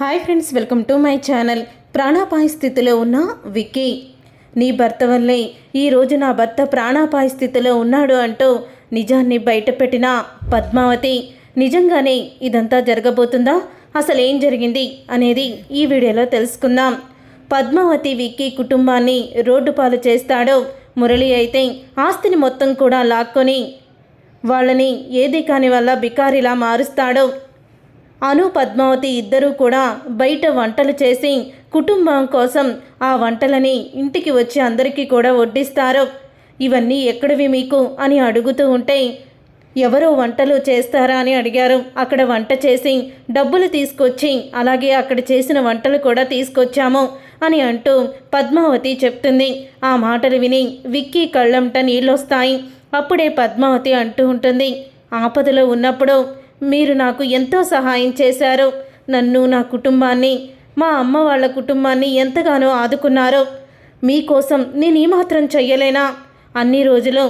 Hi friends welcome to my channel. ప్రాణాపాయ స్థితిలో ఉన్న విక్కీ. నీ భర్త వల్లే ఈరోజు నా భర్త ప్రాణాపాయ స్థితిలో ఉన్నాడు అంటూ నిజాన్ని బయటపెట్టిన పద్మావతి. నిజంగానే ఇదంతా జరగబోతుందా? అసలు ఏం జరిగింది? అనేది ఈ వీడియోలో తెలుసుకుందాం. పద్మావతి విక్కీ కుటుంబాన్ని రోడ్డు పాలు చేస్తాడో. మురళి అయితే ఆస్తిని మొత్తం కూడా లాక్కొని వాళ్ళని ఏది కాని వల్ల బికారిలా మారుస్తాడో. అను పద్మావతి ఇద్దరూ కూడా బయట వంటలు చేసి కుటుంబం కోసం ఆ వంటలని ఇంటికి వచ్చి అందరికీ కూడా వడ్డిస్తారు. ఇవన్నీ ఎక్కడివి మీకు? అని అడుగుతూ ఉంటే ఎవరో వంటలు చేస్తారా అని అడిగారు. అక్కడ వంట చేసి డబ్బులు తీసుకొచ్చి అలాగే అక్కడ చేసిన వంటలు కూడా తీసుకొచ్చాము అని అంటూ పద్మావతి చెప్తుంది. ఆ మాటలు విని విక్కీ కళ్ళంట నీళ్ళొస్తాయి. అప్పుడే పద్మావతి అంటూ ఉంటుంది ఆపదలో ఉన్నప్పుడు మీరు నాకు ఎంతో సహాయం చేశారు నన్ను నా కుటుంబాన్ని మా అమ్మ వాళ్ళ కుటుంబాన్ని ఎంతగానో ఆదుకున్నారో మీకోసం నేను ఏమాత్రం చెయ్యలేనా? అన్ని రోజులు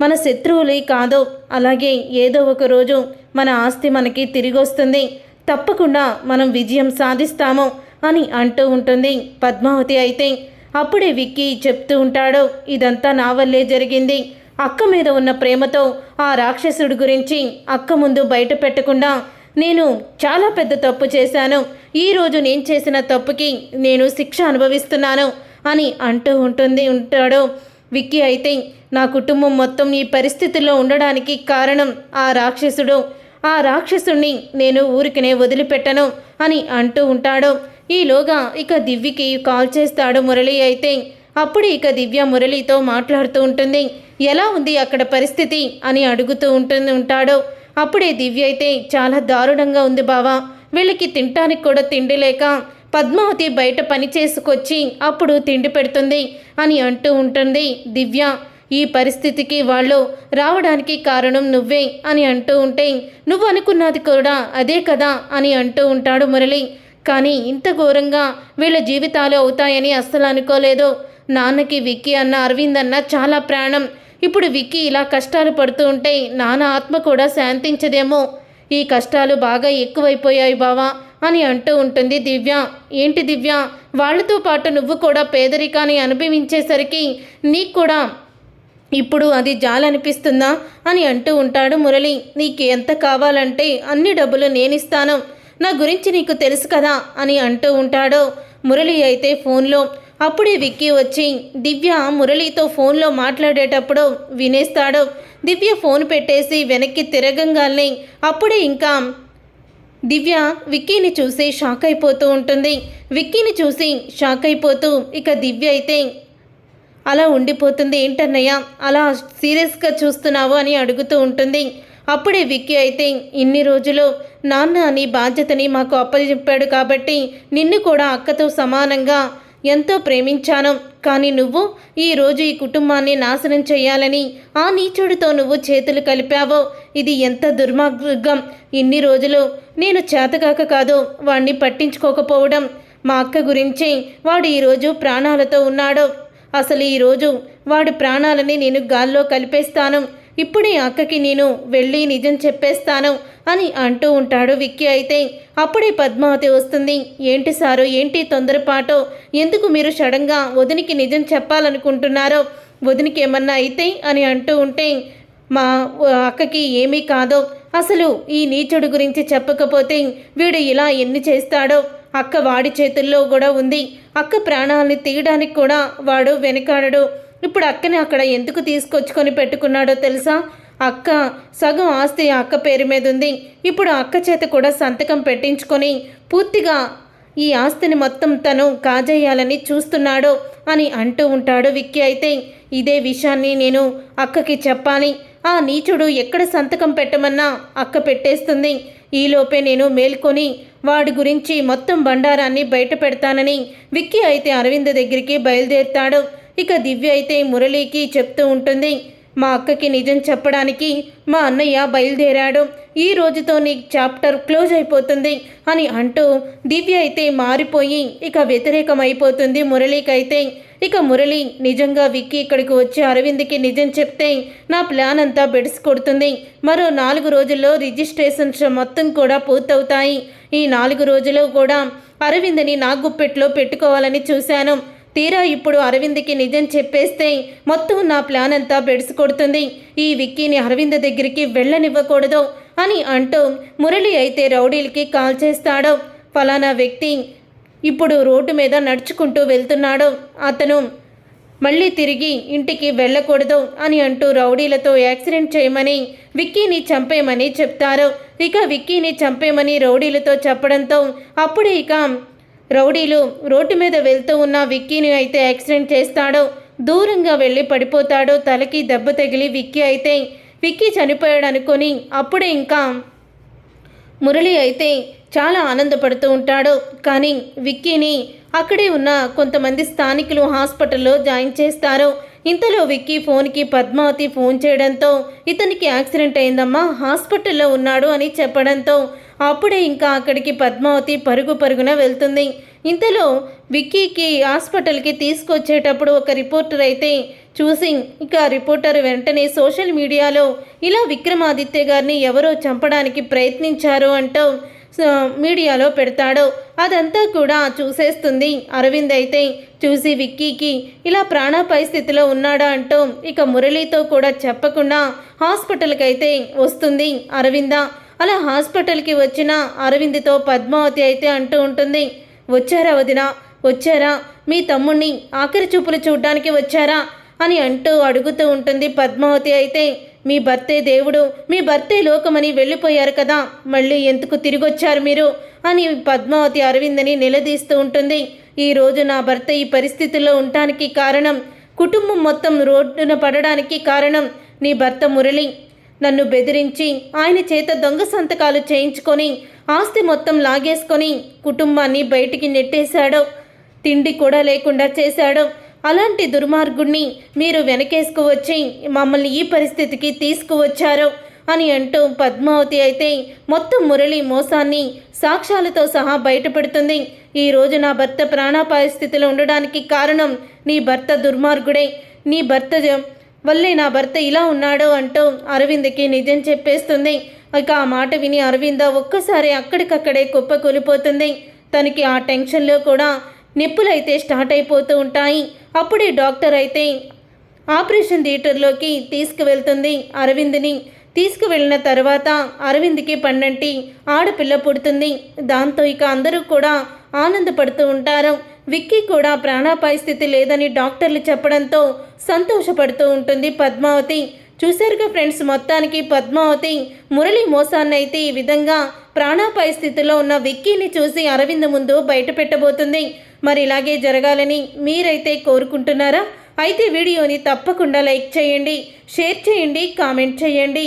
మన శత్రువులే కాదు అలాగే ఏదో ఒక రోజు మన ఆస్తి మనకి తిరిగి వస్తుంది తప్పకుండా మనం విజయం సాధిస్తాము అని అంటూ ఉంటుంది పద్మావతి అయితే. అప్పుడే విక్కీ చెప్తూ ఉంటాడు ఇదంతా నా వల్లే జరిగింది. అక్క మీద ఉన్న ప్రేమతో ఆ రాక్షసుడి గురించి అక్క ముందు బయట పెట్టకుండా నేను చాలా పెద్ద తప్పు చేశాను. ఈరోజు నేను చేసిన తప్పుకి నేను శిక్ష అనుభవిస్తున్నాను అని అంటూ ఉంటుంది ఉంటాడు. విక్కీ అయితే నా కుటుంబం మొత్తం ఈ పరిస్థితిలో ఉండడానికి కారణం ఆ రాక్షసుడు. ఆ రాక్షసుణ్ణి నేను ఊరికినే వదిలిపెట్టను అని అంటూ ఉంటాడు. ఈలోగా ఇక దివ్యకి కాల్ చేస్తాడు మురళి అయితే అప్పుడు ఇక దివ్య మురళితో మాట్లాడుతూ ఉంటుంది ఎలా ఉంది అక్కడ పరిస్థితి? అని అడుగుతూ ఉంటుంది ఉంటాడు. అప్పుడే దివ్య అయితే చాలా దారుణంగా ఉంది బావా వీళ్ళకి తినటానికి కూడా తిండి లేక పద్మావతి బయట పని చేసుకొచ్చి అప్పుడు తిండి పెడుతుంది అని అంటూ ఉంటుంది దివ్య. ఈ పరిస్థితికి వాళ్ళు రావడానికి కారణం నువ్వే అని అంటూ ఉంటే నువ్వు అనుకున్నది కూడా అదే కదా అని అంటూ ఉంటాడు మురళి. కానీ ఇంత ఘోరంగా వీళ్ళ జీవితాలు అవుతాయని అస్సలు అనుకోలేదు. నాన్నకి విక్కీ అన్న అరవింద్ అన్న చాలా ప్రాణం. ఇప్పుడు విక్కీ ఇలా కష్టాలు పడుతూ ఉంటే నాన్న ఆత్మ కూడా శాంతించదేమో. ఈ కష్టాలు బాగా ఎక్కువైపోయాయి బావా అని అంటూ ఉంటుంది దివ్య. ఏంటి దివ్య? వాళ్ళతో పాటు నువ్వు కూడా పేదరికాన్ని అనుభవించేసరికి నీకు కూడా ఇప్పుడు అది జాలనిపిస్తుందా అని అంటూ ఉంటాడు మురళి. నీకు ఎంత కావాలంటే అన్ని డబ్బులు నేనిస్తాను. నా గురించి నీకు తెలుసు కదా అని అంటూ ఉంటాడు మురళి అయితే ఫోన్లో. అప్పుడే విక్కీ వచ్చి దివ్య మురళితో ఫోన్లో మాట్లాడేటప్పుడు వినేస్తాడు. దివ్య ఫోన్ పెట్టేసి వెనక్కి తిరగంగానే అప్పుడే ఇంకా దివ్య విక్కీని చూసి షాక్ అయిపోతూ ఉంటుంది. విక్కీని చూసి షాక్ అయిపోతూ ఇక దివ్య అయితే అలా ఉండిపోతుంది ఏంటన్నయ్య? అలా సీరియస్గా చూస్తున్నావు? అని అడుగుతూ ఉంటుంది. అప్పుడే విక్కీ అయితే ఇన్ని రోజులు నాన్న అని బాధ్యతని మాకు అప్పచెప్పాడు కాబట్టి నిన్ను కూడా అక్కతో సమానంగా ఎంతో ప్రేమించాను. కానీ నువ్వు ఈరోజు ఈ కుటుంబాన్ని నాశనం చేయాలని ఆ నీచుడితో నువ్వు చేతులు కలిపావో? ఇది ఎంత దుర్మార్గం. ఇన్ని రోజులు నేను చేతగాక కాదు వాణ్ణి పట్టించుకోకపోవడం. మా అక్క గురించి వాడు ఈరోజు ప్రాణాలతో ఉన్నాడు. అసలు ఈరోజు వాడి ప్రాణాలని నేను గాల్లో కలిపేస్తాను. ఇప్పుడే అక్కకి నేను వెళ్ళి నిజం చెప్పేస్తాను. అని అంటూ ఉంటాడు విక్కీ అయితే. అప్పుడే పద్మావతి వస్తుంది. ఏంటి సారు ఏంటి తొందరపాటు? ఎందుకు మీరు సడన్గా వదినికి నిజం చెప్పాలనుకుంటున్నారో? వదినికి ఏమన్నా అయితే అని అంటూ ఉంటే మా అక్కకి ఏమీ కాదో. అసలు ఈ నీచుడు గురించి చెప్పకపోతే వీడు ఇలా ఎన్ని చేస్తాడో? అక్క వాడి చేతుల్లో కూడా ఉంది. అక్క ప్రాణాలని తీయడానికి కూడా వాడు వెనకాడడు. ఇప్పుడు అక్కని అక్కడ ఎందుకు తీసుకొచ్చుకొని పెట్టుకున్నాడో తెలుసా? అక్క సగం ఆస్తి అక్క పేరు మీద ఉంది ఇప్పుడు అక్క చేత కూడా సంతకం పెట్టించుకొని పూర్తిగా ఈ ఆస్తిని మొత్తం తను కాజేయాలని చూస్తున్నాడు అని అంటూ ఉంటాడు విక్కీ. అయితే ఇదే విషయాన్ని నేను అక్కకి చెప్పాలి. ఆ నీచుడు ఎక్కడ సంతకం పెట్టమన్నా అక్క పెట్టేస్తుంది. ఈలోపే నేను మేల్కొని వాడి గురించి మొత్తం బండారాన్ని బయట పెడతానని విక్కీ అయితే అరవింద్ దగ్గరికి బయలుదేరుతాడు. ఇక దివ్య అయితే మురళికి చెప్తూ ఉంటుంది. మా అక్కకి నిజం చెప్పడానికి మా అన్నయ్య బయలుదేరాడు. ఈ రోజుతో నీ చాప్టర్ క్లోజ్ అయిపోతుంది అని అంటూ దివ్య అయితే మారిపోయి ఇక వ్యతిరేకమైపోతుంది మురళీకైతే. ఇక మురళి నిజంగా విక్కీ ఇక్కడికి వచ్చి అరవింద్కి నిజం చెప్తే నా ప్లాన్ అంతా బెడిసి కొడుతుంది. మరో నాలుగు రోజుల్లో రిజిస్ట్రేషన్స్ మొత్తం కూడా పూర్తవుతాయి. ఈ నాలుగు రోజులు కూడా అరవింద్ని నా గుప్పెట్లో పెట్టుకోవాలని చూశాను. తీరా ఇప్పుడు అరవింద్కి నిజం చెప్పేస్తే మొత్తం నా ప్లాన్ అంతా బెడిసి కొడుతుంది ఈ విక్కీని అరవింద్ దగ్గరికి వెళ్ళనివ్వకూడదు అని అంటూ మురళి అయితే రౌడీలకి కాల్ చేస్తాడు. ఫలానా వ్యక్తి ఇప్పుడు రోడ్డు మీద నడుచుకుంటూ వెళ్తున్నాడు. అతను మళ్ళీ తిరిగి ఇంటికి వెళ్ళకూడదు అని అంటూ రౌడీలతో యాక్సిడెంట్ చేయమని విక్కీని చంపేయమని చెప్తారు. ఇక విక్కీని చంపేయమని రౌడీలతో చెప్పడంతో అప్పుడే ఇక రౌడీలు రోడ్డు మీద వెళ్తూ ఉన్న విక్కీని అయితే యాక్సిడెంట్ చేస్తాడో. దూరంగా వెళ్ళి పడిపోతాడో. తలకి దెబ్బ తగిలి విక్కీ అయితే విక్కీ చనిపోయాడు అనుకొని అప్పుడే ఇంకా మురళి అయితే చాలా ఆనందపడుతూ ఉంటాడు. కానీ విక్కీని అక్కడే ఉన్న కొంతమంది స్థానికులు హాస్పిటల్లో జాయిన్ చేస్తారు. ఇంతలో విక్కీ ఫోన్కి పద్మావతి ఫోన్ చేయడంతో ఇతనికి యాక్సిడెంట్ అయిందమ్మా హాస్పిటల్లో ఉన్నాడు అని చెప్పడంతో అప్పుడే ఇంకా అక్కడికి పద్మావతి పరుగు పరుగున వెళ్తుంది. ఇంతలో విక్కీకి హాస్పిటల్కి తీసుకొచ్చేటప్పుడు ఒక రిపోర్టర్ అయితే చూసి ఇక రిపోర్టర్ వెంటనే సోషల్ మీడియాలో ఇలా విక్రమాదిత్య గారిని ఎవరో చంపడానికి ప్రయత్నించారు అంటూ మీడియాలో పెడతాడు. అదంతా కూడా చూసేస్తుంది. అరవింద్ అయితే చూసి విక్కీకి ఇలా ప్రాణాపాయ స్థితిలో ఉన్నాడా అంటూ ఇక మురళితో కూడా చెప్పకుండా హాస్పిటల్కి అయితే వస్తుంది అరవింద. అలా హాస్పిటల్కి వచ్చిన అరవింద్తో పద్మావతి అయితే అంటూ ఉంటుంది వచ్చారా వదిన? వచ్చారా? మీ తమ్ముణ్ణి ఆఖరి చూపులు చూడ్డానికి వచ్చారా? అని అంటూ అడుగుతూ ఉంటుంది పద్మావతి అయితే మీ భర్తే దేవుడు మీ భర్తే లోకమని వెళ్ళిపోయారు కదా మళ్ళీ ఎందుకు తిరిగొచ్చారు మీరు? అని పద్మావతి అరవిందని నిలదీస్తూ ఉంటుంది. ఈరోజు నా భర్త ఈ పరిస్థితుల్లో ఉండటానికి కారణం కుటుంబం మొత్తం రోడ్డున పడడానికి కారణం నీ భర్త మురళి. నన్ను బెదిరించి ఆయన చేత దొంగ సంతకాలు చేయించుకొని ఆస్తి మొత్తం లాగేసుకొని కుటుంబాన్ని బయటికి నెట్టేశాడు. తిండి కూడా లేకుండా చేశాడు. అలాంటి దుర్మార్గుణ్ణి మీరు వెనకేసుకువచ్చి మమ్మల్ని ఈ పరిస్థితికి తీసుకువచ్చారు అని అంటూ పద్మావతి అయితే మొత్తం మురళి మోసాన్ని సాక్ష్యాలతో సహా బయటపెడుతుంది. ఈరోజు నా భర్త ప్రాణాపాయ స్థితిలో ఉండడానికి కారణం నీ భర్త దుర్మార్గుడే. నీ భర్త వల్లే నా భర్త ఇలా ఉన్నాడు అంటూ అరవింద్కి నిజం చెప్పేస్తుంది. ఇక ఆ మాట విని అరవింద ఒక్కసారి అక్కడికక్కడే కుప్ప కూలిపోతుంది. తనకి ఆ టెన్షన్లో కూడా నిప్పులైతే స్టార్ట్ అయిపోతూ ఉంటాయి. అప్పుడే డాక్టర్ అయితే ఆపరేషన్ థియేటర్లోకి తీసుకువెళ్తుంది. అరవింద్ని తీసుకువెళ్ళిన తర్వాత అరవింద్కి పన్నెంటి ఆడపిల్ల పుడుతుంది. దాంతో ఇక అందరూ కూడా ఆనందపడుతూ ఉంటారు. విక్కీ కూడా ప్రాణాపాయ స్థితి లేదని డాక్టర్లు చెప్పడంతో సంతోషపడుతూ ఉంటుంది పద్మావతి. చూశారుగా ఫ్రెండ్స్ మొత్తానికి పద్మావతి మురళి మోసాన్నైతే ఈ విధంగా ప్రాణాపాయ స్థితిలో ఉన్న విక్కీని చూసి అరవింద్ ముందు బయట పెట్టబోతుంది. మరి ఇలాగే జరగాలని మీరైతే కోరుకుంటున్నారా? అయితే వీడియోని తప్పకుండా లైక్ చేయండి షేర్ చేయండి కామెంట్ చేయండి.